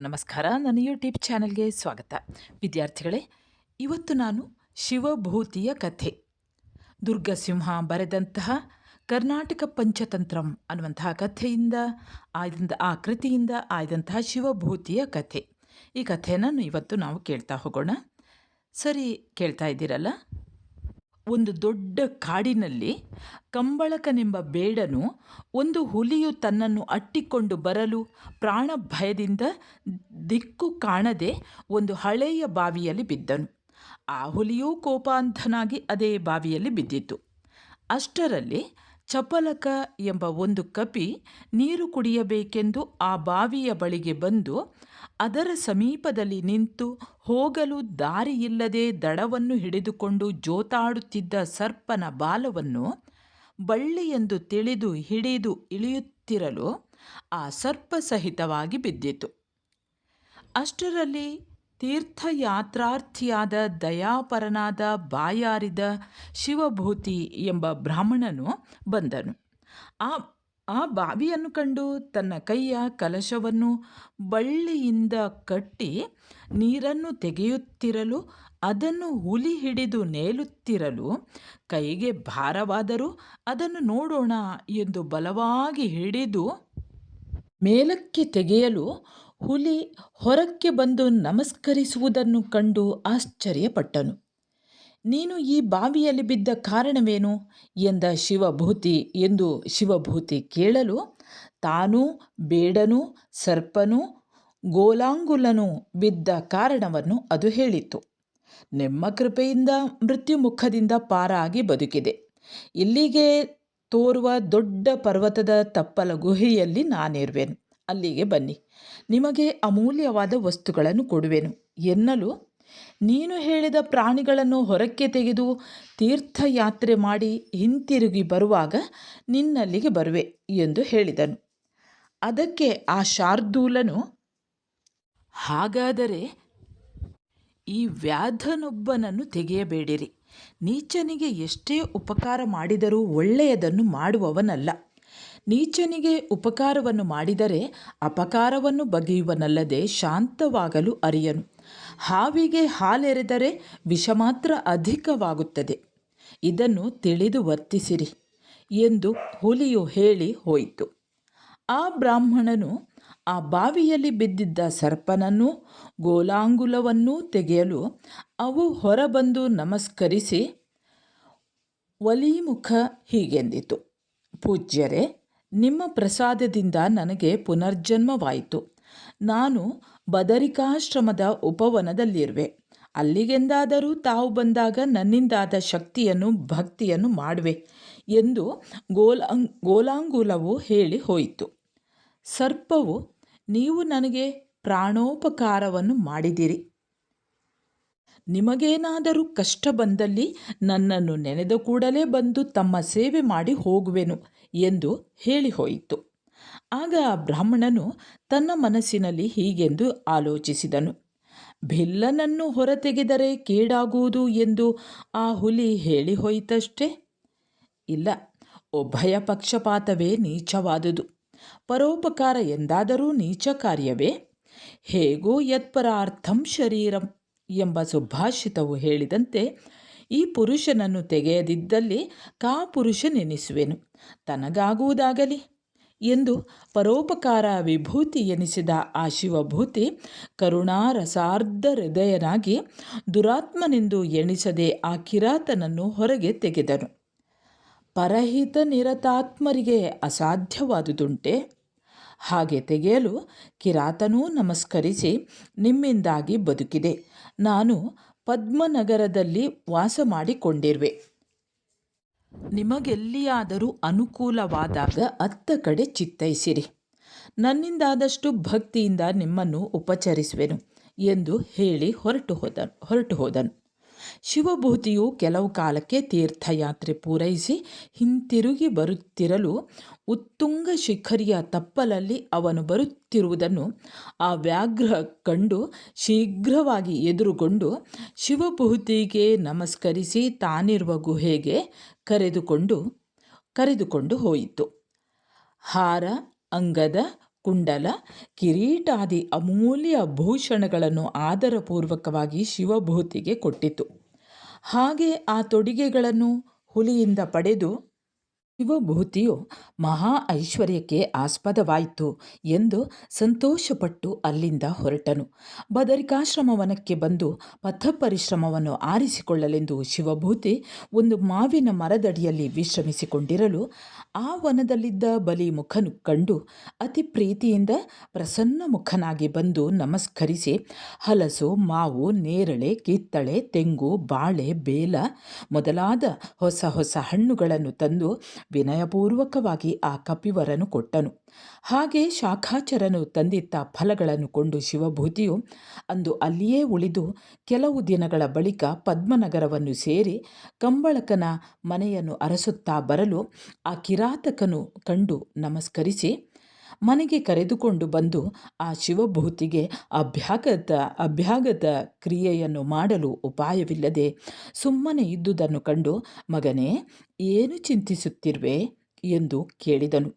ನಮಸ್ಕಾರ, ನನ್ನ ಯೂಟ್ಯೂಬ್ ಚಾನಲ್ಗೆ ಸ್ವಾಗತ. ವಿದ್ಯಾರ್ಥಿಗಳೇ, ಇವತ್ತು ನಾನು ಶಿವಭೂತಿಯ ಕಥೆ. ದುರ್ಗಸಿಂಹ ಬರೆದಂತಹ ಕರ್ನಾಟಕ ಪಂಚತಂತ್ರಂ ಅನ್ನುವಂತಹ ಕಥೆಯಿಂದ ಆಯ್ದಂಥ ಆ ಕೃತಿಯಿಂದ ಆಯ್ದಂತಹ ಶಿವಭೂತಿಯ ಕಥೆ. ಈ ಕಥೆಯನ್ನು ಇವತ್ತು ನಾವು ಕೇಳ್ತಾ ಹೋಗೋಣ. ಸರಿ, ಕೇಳ್ತಾ ಇದ್ದೀರಲ್ಲ? ಒಂದು ದೊಡ್ಡ ಕಾಡಿನಲ್ಲಿ ಕಂಬಳಕನೆಂಬ ಬೇಡನು ಒಂದು ಹುಲಿಯು ತನ್ನನ್ನು ಅಟ್ಟಿಕೊಂಡು ಬರಲು ಪ್ರಾಣ ಭಯದಿಂದ ದಿಕ್ಕು ಕಾಣದೆ ಒಂದು ಹಳೆಯ ಬಾವಿಯಲ್ಲಿ ಬಿದ್ದನು. ಆ ಹುಲಿಯೂ ಕೋಪಾಂಧನಾಗಿ ಅದೇ ಬಾವಿಯಲ್ಲಿ ಬಿದ್ದಿತು ಅಷ್ಟರಲ್ಲಿ ಚಪಲಕ ಎಂಬ ಒಂದು ಕಪಿ ನೀರು ಕುಡಿಯಬೇಕೆಂದು ಆ ಬಾವಿಯ ಬಳಿಗೆ ಬಂದು ಅದರ ಸಮೀಪದಲ್ಲಿ ನಿಂತು ಹೋಗಲು ದಾರಿಯಿಲ್ಲದೆ ದಡವನ್ನು ಹಿಡಿದುಕೊಂಡು ಜೋತಾಡುತ್ತಿದ್ದ ಸರ್ಪನ ಬಾಲವನ್ನು ಬಳ್ಳಿಯೆಂದು ತಿಳಿದು ಹಿಡಿದು ಇಳಿಯುತ್ತಿರಲು ಆ ಸರ್ಪ ಸಹಿತವಾಗಿ ಬಿದ್ದಿತು. ಅಷ್ಟರಲ್ಲಿ ತೀರ್ಥಯಾತ್ರಾರ್ಥಿಯಾದ ದಯಾಪರನಾದ ಬಾಯಾರಿದ ಶಿವಭೂತಿ ಎಂಬ ಬ್ರಾಹ್ಮಣನು ಬಂದನು. ಆ ಆ ಬಾವಿಯನ್ನು ಕಂಡು ತನ್ನ ಕೈಯ ಕಲಶವನ್ನು ಬಳ್ಳಿಯಿಂದ ಕಟ್ಟಿ ನೀರನ್ನು ತೆಗೆಯುತ್ತಿರಲು, ಅದನ್ನು ಹುಲಿ ಹಿಡಿದು ನೇಲುತ್ತಿರಲು ಕೈಗೆ ಭಾರವಾದರೂ ಅದನ್ನು ನೋಡೋಣ ಎಂದು ಬಲವಾಗಿ ಹಿಡಿದು ಮೇಲಕ್ಕೆ ತೆಗೆಯಲು ಹುಲಿ ಹೊರಕ್ಕೆ ಬಂದು ನಮಸ್ಕರಿಸುವುದನ್ನು ಕಂಡು ಆಶ್ಚರ್ಯಪಟ್ಟನು. ನೀನು ಈ ಬಾವಿಯಲ್ಲಿ ಬಿದ್ದ ಕಾರಣವೇನು? ಎಂದ ಶಿವಭೂತಿ. ಎಂದು ಶಿವಭೂತಿ ಕೇಳಲು, ತಾನು, ಬೇಡನು, ಸರ್ಪನು, ಗೋಲಾಂಗುಲನು ಬಿದ್ದ ಕಾರಣವನ್ನು ಅದು ಹೇಳಿತು ನಿಮ್ಮ ಕೃಪೆಯಿಂದ ಮೃತ್ಯುಮುಖದಿಂದ ಪಾರಾಗಿ ಬದುಕಿದೆ. ಇಲ್ಲಿಗೆ ತೋರುವ ದೊಡ್ಡ ಪರ್ವತದ ತಪ್ಪಲ ಗುಹೆಯಲ್ಲಿ ನಾನಿರುವೆನು. ಅಲ್ಲಿಗೆ ಬನ್ನಿ. ನಿಮಗೆ ಅಮೂಲ್ಯವಾದ ವಸ್ತುಗಳನ್ನು ಕೊಡುವೆನು. ಎನ್ನಲು ನೀನು ಹೇಳಿದ ಪ್ರಾಣಿಗಳನ್ನು ಹೊರಕ್ಕೆ ತೆಗೆದು ತೀರ್ಥಯಾತ್ರೆ ಮಾಡಿ ಹಿಂತಿರುಗಿ ಬರುವಾಗ ನಿನ್ನಲ್ಲಿಗೆ ಬರುವೆ ಎಂದು ಹೇಳಿದನು. ಅದಕ್ಕೆ ಆ ಶಾರ್ದೂಲನು, ಹಾಗಾದರೆ ಈ ವ್ಯಾಧನೊಬ್ಬನನ್ನು ತೆಗೆಯಬೇಡಿರಿ. ನೀಚನಿಗೆ ಎಷ್ಟೇ ಉಪಕಾರ ಮಾಡಿದರೂ ಒಳ್ಳೆಯದನ್ನು ಮಾಡುವವನಲ್ಲ. ನೀಚನಿಗೆ ಉಪಕಾರವನ್ನು ಮಾಡಿದರೆ ಅಪಕಾರವನ್ನು ಬಗೆಯುವನಲ್ಲದೆ ಶಾಂತವಾಗಲು ಅರಿಯನು. ಹಾವಿಗೆ ಹಾಲೆರೆದರೆ ವಿಷ ಮಾತ್ರ ಅಧಿಕವಾಗುತ್ತದೆ. ಇದನ್ನು ತಿಳಿದು ವರ್ತಿಸಿರಿ ಎಂದು ಹುಲಿಯು ಹೇಳಿ ಹೋಯಿತು. ಆ ಬ್ರಾಹ್ಮಣನು ಆ ಬಾವಿಯಲ್ಲಿ ಬಿದ್ದಿದ್ದ ಸರ್ಪನನ್ನು ಗೋಲಾಂಗುಲವನ್ನೂ ತೆಗೆಯಲು ಅವು ಹೊರಬಂದು ನಮಸ್ಕರಿಸಿ ಒಲಿಮುಖ ಹೀಗೆಂದಿತು. ಪೂಜ್ಯರೇ, ನಿಮ್ಮ ಪ್ರಸಾದದಿಂದ ನನಗೆ ಪುನರ್ಜನ್ಮವಾಯಿತು. ನಾನು ಬದರಿಕಾಶ್ರಮದ ಉಪವನದಲ್ಲಿರುವೆ. ಅಲ್ಲಿಗೆಂದಾದರೂ ತಾವು ಬಂದಾಗ ನನ್ನಿಂದಾದ ಶಕ್ತಿಯನ್ನು ಭಕ್ತಿಯನ್ನು ಮಾಡುವೆ ಎಂದು ಗೋಲಾಂಗ್ ಗೋಲಾಂಗುಲವು ಹೇಳಿ ಹೋಯಿತು. ಸರ್ಪವು, ನೀವು ನನಗೆ ಪ್ರಾಣೋಪಕಾರವನ್ನು ಮಾಡಿದಿರಿ. ನಿಮಗೇನಾದರೂ ಕಷ್ಟ ಬಂದಲ್ಲಿ ನನ್ನನ್ನು ನೆನೆದ ಕೂಡಲೇ ಬಂದು ತಮ್ಮ ಸೇವೆ ಮಾಡಿ ಹೋಗುವೆನು ಎಂದು ಹೇಳಿ ಹೋಯಿತು. ಆಗ ಬ್ರಾಹ್ಮಣನು ತನ್ನ ಮನಸ್ಸಿನಲ್ಲಿ ಹೀಗೆಂದು ಆಲೋಚಿಸಿದನು. ಭಿಲ್ಲನನ್ನು ಹೊರತೆಗೆದರೆ ಕೇಡಾಗುವುದು ಎಂದು ಆ ಹುಲಿ ಹೇಳಿ ಹೋಯಿತಷ್ಟೇ? ಇಲ್ಲ, ಉಭಯ ಪಕ್ಷಪಾತವೇ ನೀಚವಾದುದು. ಪರೋಪಕಾರ ಎಂದಾದರೂ ನೀಚ ಕಾರ್ಯವೇ? ಹೇಗೋ ಯತ್ಪರಾರ್ಥಂ ಶರೀರಂ ಎಂಬ ಸುಭಾಷಿತವು ಹೇಳಿದಂತೆ ಈ ಪುರುಷನನ್ನು ತೆಗೆಯದಿದ್ದಲ್ಲಿ ಕಾ ಪುರುಷನೆನಿಸುವೆನು ತನಗಾಗುವುದಾಗಲಿ ಎಂದು ಪರೋಪಕಾರ ವಿಭೂತಿ ಎನಿಸಿದ ಆ ಶಿವಭೂತಿ ಕರುಣಾರಸಾರ್ಧ ಹೃದಯನಾಗಿ ದುರಾತ್ಮನೆಂದು ಎಣಿಸದೆ ಆ ಕಿರಾತನನ್ನು ಹೊರಗೆ ತೆಗೆದನು. ಪರಹಿತ ನಿರತಾತ್ಮರಿಗೆ ಅಸಾಧ್ಯವಾದುದುಂಟೆ. ಹಾಗೆ ತೆಗೆಯಲು ಕಿರಾತನೂ ನಮಸ್ಕರಿಸಿ ನಿಮ್ಮಿಂದಾಗಿ ಬದುಕಿದೆ. ನಾನು ಪದ್ಮನಗರದಲ್ಲಿ ವಾಸ ಮಾಡಿಕೊಂಡಿರುವೆ. ನಿಮಗೆಲ್ಲಿಯಾದರೂ ಅನುಕೂಲವಾದಾಗ ಅತ್ತ ಕಡೆ ಚಿತ್ತೈಸಿರಿ. ನನ್ನಿಂದಾದಷ್ಟು ಭಕ್ತಿಯಿಂದ ನಿಮ್ಮನ್ನು ಉಪಚರಿಸುವೆನು ಎಂದು ಹೇಳಿ ಹೊರಟು ಹೋದನು ಹೊರಟು ಹೋದನು. ಶಿವಭೂತಿಯು ಕೆಲವು ಕಾಲಕ್ಕೆ ತೀರ್ಥಯಾತ್ರೆ ಪೂರೈಸಿ ಹಿಂತಿರುಗಿ ಬರುತ್ತಿರಲು ಉತ್ತುಂಗ ಶಿಖರಿಯ ತಪ್ಪಲಲ್ಲಿ ಅವನು ಬರುತ್ತಿರುವುದನ್ನು ಆ ವ್ಯಾಘ್ರ ಕಂಡು ಶೀಘ್ರವಾಗಿ ಎದುರುಗೊಂಡು ಶಿವಭೂತಿಗೆ ನಮಸ್ಕರಿಸಿ ತಾನಿರುವ ಗುಹೆಗೆ ಕರೆದುಕೊಂಡು ಕರೆದುಕೊಂಡು ಹೋಯಿತು. ಹಾರ, ಅಂಗದ, ಕುಂಡಲ, ಕಿರೀಟಾದಿ ಅಮೂಲ್ಯ ಭೂಷಣಗಳನ್ನು ಆದರಪೂರ್ವಕವಾಗಿ ಶಿವಭೂತಿಗೆ ಕೊಟ್ಟಿತು. ಹಾಗೆ ಆ ತೊಡಿಗೆಗಳನ್ನು ಹುಲಿಯಿಂದ ಪಡೆದು ಶಿವಭೂತಿಯು ಮಹಾ ಐಶ್ವರ್ಯಕ್ಕೆ ಆಸ್ಪದವಾಯಿತು ಎಂದು ಸಂತೋಷಪಟ್ಟು ಅಲ್ಲಿಂದ ಹೊರಟನು. ಬದರಿಕಾಶ್ರಮವನಕ್ಕೆ ಬಂದು ಪಥಪರಿಶ್ರಮವನ್ನು ಆರಿಸಿಕೊಳ್ಳಲೆಂದು ಶಿವಭೂತಿ ಒಂದು ಮಾವಿನ ಮರದಡಿಯಲ್ಲಿ ವಿಶ್ರಮಿಸಿಕೊಂಡಿರಲು ಆ ವನದಲ್ಲಿದ್ದ ಬಲಿ ಮುಖನು ಕಂಡು ಅತಿ ಪ್ರೀತಿಯಿಂದ ಪ್ರಸನ್ನ ಮುಖನಾಗಿ ಬಂದು ನಮಸ್ಕರಿಸಿ, ಹಲಸು, ಮಾವು, ನೇರಳೆ, ಕಿತ್ತಳೆ, ತೆಂಗು, ಬಾಳೆ, ಬೇಲ ಮೊದಲಾದ ಹೊಸ ಹೊಸ ಹಣ್ಣುಗಳನ್ನು ತಂದು ವಿನಯಪೂರ್ವಕವಾಗಿ ಆ ಕಪಿವರನು ಕೊಟ್ಟನು. ಹಾಗೆ ಶಾಖಾಚರನು ತಂದಿತ್ತ ಫಲಗಳನ್ನು ಕೊಂಡು ಶಿವಭೂತಿಯು ಅಂದು ಅಲ್ಲಿಯೇ ಉಳಿದು ಕೆಲವು ದಿನಗಳ ಬಳಿಕ ಪದ್ಮನಗರವನ್ನು ಸೇರಿ ಕಂಬಳಕನ ಮನೆಯನ್ನು ಅರಸುತ್ತಾ ಬರಲು ಆ ಕಿರಾತಕನು ಕಂಡು ನಮಸ್ಕರಿಸಿ ಮನೆಗೆ ಕರೆದುಕೊಂಡು ಬಂದು ಆ ಶಿವಭೂತಿಗೆ ಅಭ್ಯಾಗತ ಅಭ್ಯಾಗತ ಕ್ರಿಯೆಯನ್ನು ಮಾಡಲು ಉಪಾಯವಿಲ್ಲದೆ ಸುಮ್ಮನೆ ಇದ್ದುದನ್ನು ಕಂಡು ಮಗನೇ, ಏನು ಚಿಂತಿಸುತ್ತಿರುವೆ? ಎಂದು ಕೇಳಿದನು.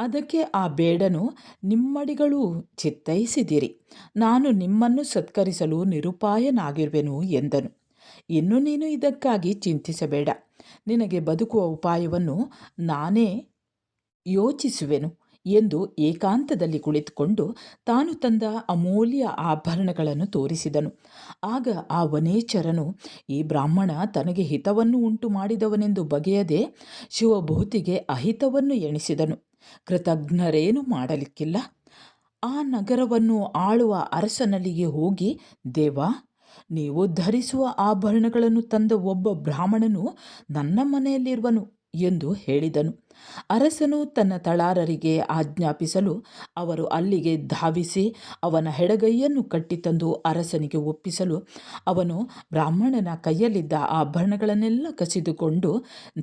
ಅದಕ್ಕೆ ಆ ಬೇಡನು, ನಿಮ್ಮಡಿಗಳು ಚಿತ್ತೈಸಿದಿರಿ ನಾನು ನಿಮ್ಮನ್ನು ಸತ್ಕರಿಸಲು ನಿರುಪಾಯನಾಗಿರುವೆನು ಎಂದನು. ಇನ್ನು ನೀನು ಇದಕ್ಕಾಗಿ ಚಿಂತಿಸಬೇಡ. ನಿನಗೆ ಬದುಕುವ ಉಪಾಯವನ್ನು ನಾನೇ ಯೋಚಿಸುವೆನು ಎಂದು ಏಕಾಂತದಲ್ಲಿ ಕುಳಿತುಕೊಂಡು ತಾನು ತಂದ ಅಮೂಲ್ಯ ಆಭರಣಗಳನ್ನು ತೋರಿಸಿದನು. ಆಗ ಆ ವನೇಚರನು, ಈ ಬ್ರಾಹ್ಮಣ ತನಗೆ ಹಿತವನ್ನು ಉಂಟು ಮಾಡಿದವನೆಂದು ಬಗೆಯದೆ ಶಿವಭೂತಿಗೆ ಅಹಿತವನ್ನು ಎಣಿಸಿದನು. ಕೃತಜ್ಞರೇನು ಮಾಡಲಿಕ್ಕಿಲ್ಲ. ಆ ನಗರವನ್ನು ಆಳುವ ಅರಸನಲ್ಲಿಗೆ ಹೋಗಿ, ದೇವ, ನೀವು ಧರಿಸುವ ಆಭರಣಗಳನ್ನು ತಂದ ಒಬ್ಬ ಬ್ರಾಹ್ಮಣನು ನನ್ನ ಮನೆಯಲ್ಲಿರುವನು ಎಂದು ಹೇಳಿದನು. ಅರಸನು ತನ್ನ ತಳಾರರಿಗೆ ಆಜ್ಞಾಪಿಸಲು ಅವರು ಅಲ್ಲಿಗೆ ಧಾವಿಸಿ ಅವನ ಹೆಡಗೈಯನ್ನು ಕಟ್ಟಿತಂದು ಅರಸನಿಗೆ ಒಪ್ಪಿಸಲು ಅವನು ಬ್ರಾಹ್ಮಣನ ಕೈಯಲ್ಲಿದ್ದ ಆಭರಣಗಳನ್ನೆಲ್ಲ ಕಸಿದುಕೊಂಡು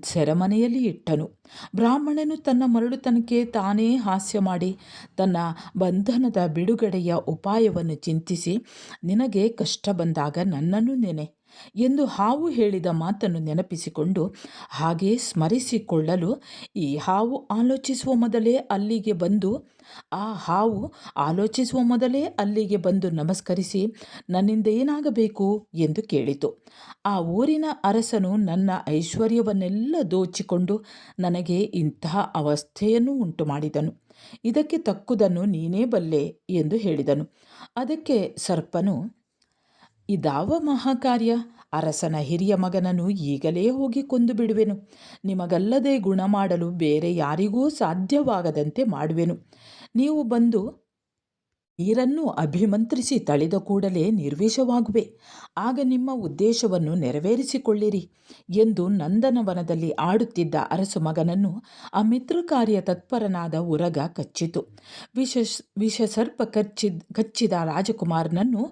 ಸೆರೆಮನೆಯಲ್ಲಿ ಇಟ್ಟನು. ಬ್ರಾಹ್ಮಣನು ತನ್ನ ಮರಳುತನಕ್ಕೆ ತಾನೇ ಹಾಸ್ಯ ಮಾಡಿ ತನ್ನ ಬಂಧನದ ಬಿಡುಗಡೆಯ ಉಪಾಯವನ್ನು ಚಿಂತಿಸಿ, ನಿನಗೆ ಕಷ್ಟ ಬಂದಾಗ ನನ್ನನ್ನು ನೆನೆ. ಎಂದು ಹಾವು ಹೇಳಿದ ಮಾತನ್ನು ನೆನಪಿಸಿಕೊಂಡು ಹಾಗೆ ಸ್ಮರಿಸಿಕೊಳ್ಳಲು ಈ ಹಾವು ಆಲೋಚಿಸುವ ಮೊದಲೇ ಅಲ್ಲಿಗೆ ಬಂದು, ಆ ಹಾವು ಆಲೋಚಿಸುವ ಮೊದಲೇ ಅಲ್ಲಿಗೆ ಬಂದು ನಮಸ್ಕರಿಸಿ, ನನ್ನಿಂದ ಏನಾಗಬೇಕು ಎಂದು ಕೇಳಿತು. ಆ ಊರಿನ ಅರಸನು ನನ್ನ ಐಶ್ವರ್ಯವನ್ನೆಲ್ಲ ದೋಚಿಕೊಂಡು ನನಗೆ ಇಂತಹ ಅವಸ್ಥೆಯನ್ನು ಉಂಟು ಮಾಡಿದನು ಇದಕ್ಕೆ ತಕ್ಕುದನ್ನು ನೀನೇ ಬಲ್ಲೆ ಎಂದು ಹೇಳಿದನು. ಅದಕ್ಕೆ ಸರ್ಪನು ಇದಾವ ಮಹಾಕಾರ್ಯ? ಅರಸನ ಹಿರಿಯ ಮಗನನ್ನು ಈಗಲೇ ಹೋಗಿ ಕೊಂದು ಬಿಡುವೆನು. ನಿಮಗಲ್ಲದೆ ಗುಣ ಮಾಡಲು ಬೇರೆ ಯಾರಿಗೂ ಸಾಧ್ಯವಾಗದಂತೆ ಮಾಡುವೆನು. ನೀವು ಬಂದು ನೀರನ್ನು ಅಭಿಮಂತ್ರಿಸಿ ತಳೆದ ಕೂಡಲೇ ನಿರ್ವೇಶವಾಗುವೆ. ಆಗ ನಿಮ್ಮ ಉದ್ದೇಶವನ್ನು ನೆರವೇರಿಸಿಕೊಳ್ಳಿರಿ ಎಂದು ನಂದನವನದಲ್ಲಿ ಆಡುತ್ತಿದ್ದ ಅರಸು ಮಗನನ್ನು ಆ ಮಿತ್ರಕಾರ್ಯ ತತ್ಪರನಾದ ಉರಗ ಕಚ್ಚಿತು. ವಿಷ ವಿಷಸರ್ಪ ಕಚ್ಚಿದ ಕಚ್ಚಿದ ರಾಜಕುಮಾರನನ್ನು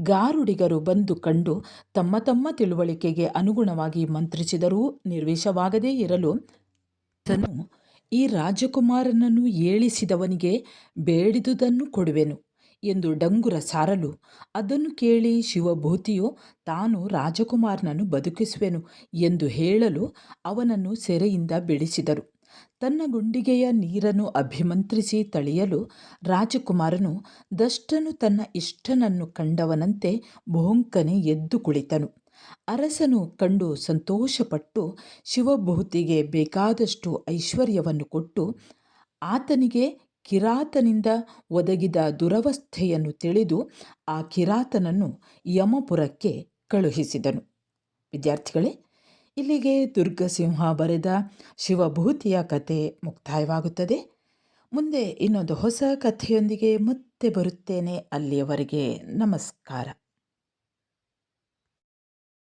ಗಾರುಡಿಗರು ಬಂದು ಕಂಡು ತಮ್ಮ ತಮ್ಮ ತಿಳುವಳಿಕೆಗೆ ಅನುಗುಣವಾಗಿ ಮಂತ್ರಿಸಿದರೂ ನಿರ್ವೇಶವಾಗದೇ ಇರಲು ಈ ರಾಜಕುಮಾರನನ್ನು ಏಳಿಸಿದವನಿಗೆ ಬೇಡಿದುದನ್ನು ಕೊಡುವೆನು. ಎಂದು ಡಂಗುರ ಸಾರಲು. ಅದನ್ನು ಕೇಳಿ ಶಿವಭೂತಿಯು, ತಾನು ರಾಜಕುಮಾರನನ್ನು ಬದುಕಿಸುವೆನು ಎಂದು ಹೇಳಲು ಅವನನ್ನು ಸೆರೆಯಿಂದ ಬಿಡಿಸಿದರು. ತನ್ನ ಗುಂಡಿಗೆಯ ನೀರನ್ನು ಅಭಿಮಂತ್ರಿಸಿ ತಳಿಯಲು ರಾಜಕುಮಾರನು ದಷ್ಟನು ತನ್ನ ಇಷ್ಟನನ್ನು ಕಂಡವನಂತೆ ಭೋಂಕನೆ ಎದ್ದು ಕುಳಿತನು. ಅರಸನು ಕಂಡು ಸಂತೋಷಪಟ್ಟು ಶಿವಭೂತಿಗೆ ಬೇಕಾದಷ್ಟು ಐಶ್ವರ್ಯವನ್ನು ಕೊಟ್ಟು, ಆತನಿಗೆ ಕಿರಾತನಿಂದ ಒದಗಿದ ದುರವಸ್ಥೆಯನ್ನು ತಿಳಿದು ಆ ಕಿರಾತನನ್ನು ಯಮಪುರಕ್ಕೆ ಕಳುಹಿಸಿದನು. ವಿದ್ಯಾರ್ಥಿಗಳೇ, ಇಲ್ಲಿಗೆ ದುರ್ಗಸಿಂಹ ಬರೆದ ಶಿವಭೂತಿಯ ಕಥೆ ಮುಕ್ತಾಯವಾಗುತ್ತದೆ. ಮುಂದೆ ಇನ್ನೊಂದು ಹೊಸ ಕಥೆಯೊಂದಿಗೆ ಮತ್ತೆ ಬರುತ್ತೇನೆ. ಅಲ್ಲಿಯವರೆಗೆ ನಮಸ್ಕಾರ.